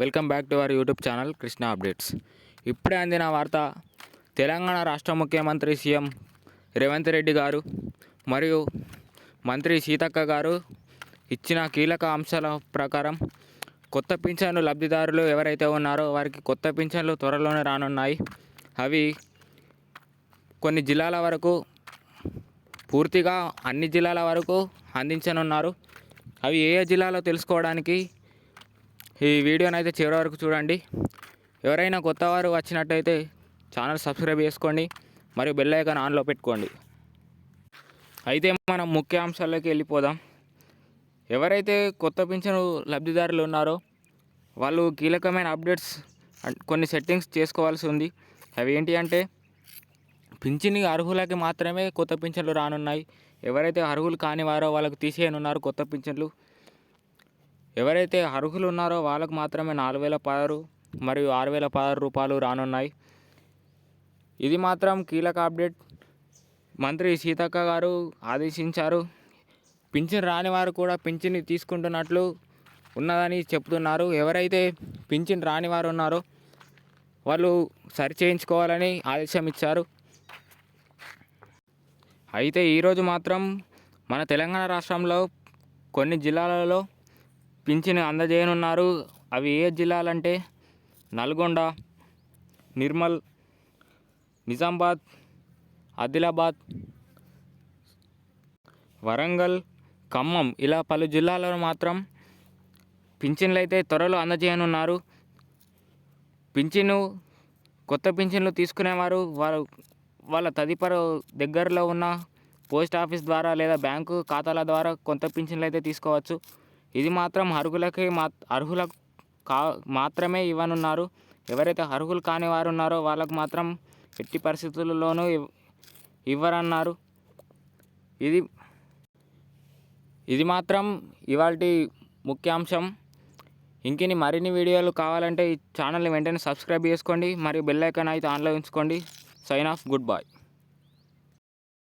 Welcome back to our YouTube channel Krishna updates. ఇప్పుడే అందిన వార్త తెలంగాణ రాష్ట్ర ముఖ్యమంత్రి సీఎం రేవంత్ రెడ్డి గారు మరియు మంత్రి సీతక్క గారు ఇచ్చిన కీలక అంశాల ప్రకారం కొత్త పింఛన్లు లబ్ధిదారులు ఎవరైతే ఉన్నారో వారికి కొత్త పింఛన్లు త్వరలోనే రానున్నాయి. అవి కొన్ని జిల్లాల వరకు పూర్తిగా అన్ని జిల్లాల వరకు అందించనున్నారు. అవి ఏ ఏ జిల్లాలో తెలుసుకోవడానికి ఈ వీడియోని అయితే చివరి వరకు చూడండి. ఎవరైనా కొత్త వారు వచ్చినట్టయితే ఛానల్ సబ్స్క్రైబ్ చేసుకోండి. మరియు బెల్ ఐకాన్ ఆన్లో పెట్టుకోండి. అయితే మనం ముఖ్య అంశాల్లోకి వెళ్ళిపోదాం. ఎవరైతే కొత్త పింఛను లబ్ధిదారులు ఉన్నారో వాళ్ళు కీలకమైన అప్డేట్స్ కొన్ని సెట్టింగ్స్ చేసుకోవాల్సి ఉంది. అవి ఏంటి అంటే పింఛని అర్హులకి మాత్రమే కొత్త పింఛన్లు రానున్నాయి. ఎవరైతే అర్హులు కాని వారో వాళ్ళకు తీసేయనున్నారు కొత్త పింఛన్లు. ఎవరైతే అర్హులు ఉన్నారో వాళ్ళకు మాత్రమే నాలుగు వేల పదహారు మరియు ఆరు వేల పదహారు రూపాయలు రానున్నాయి. ఇది మాత్రం కీలక అప్డేట్. మంత్రి సీతక్క గారు ఆదేశించారు. పింఛన్ రాని వారు కూడా పింఛన్ తీసుకుంటున్నట్లు ఉన్నదని చెప్తున్నారు ఎవరైతే పింఛన్ రాని వారు ఉన్నారో వాళ్ళు సరిచేయించుకోవాలని ఆదేశం ఇచ్చారు. అయితే ఈరోజు మాత్రం మన తెలంగాణ రాష్ట్రంలో కొన్ని జిల్లాలలో పింఛను అందజేయనున్నారు. అవి ఏ జిల్లాలంటే నల్గొండ నిర్మల్ నిజామాబాద్ ఆదిలాబాద్ వరంగల్ ఖమ్మం ఇలా పలు జిల్లాలలో మాత్రం పింఛన్లు అయితే త్వరలో అందజేయనున్నారు. పింఛను కొత్త పింఛన్లు తీసుకునేవారు వారు వాళ్ళ తదుపరి దగ్గరలో ఉన్న పోస్ట్ ఆఫీస్ ద్వారా లేదా బ్యాంకు ఖాతాల ద్వారా కొంత పింఛన్లు అయితే తీసుకోవచ్చు. ఇది మాత్రం అర్హులకి మా అర్హులకు కా మాత్రమే ఇవ్వనున్నారు. ఎవరైతే అర్హులు కాని వారు ఉన్నారో వాళ్ళకు మాత్రం ఎట్టి పరిస్థితులలోనూ ఇవ్వరన్నారు. ఇది ఇది మాత్రం ఇవాళ ముఖ్యాంశం. ఇంకిని మరిన్ని వీడియోలు కావాలంటే ఈ ఛానల్ని వెంటనే సబ్స్క్రైబ్ చేసుకోండి. మరియు బెల్ ఐకాన్ అయితే ఆన్లో ఉంచుకోండి. Sign of good bye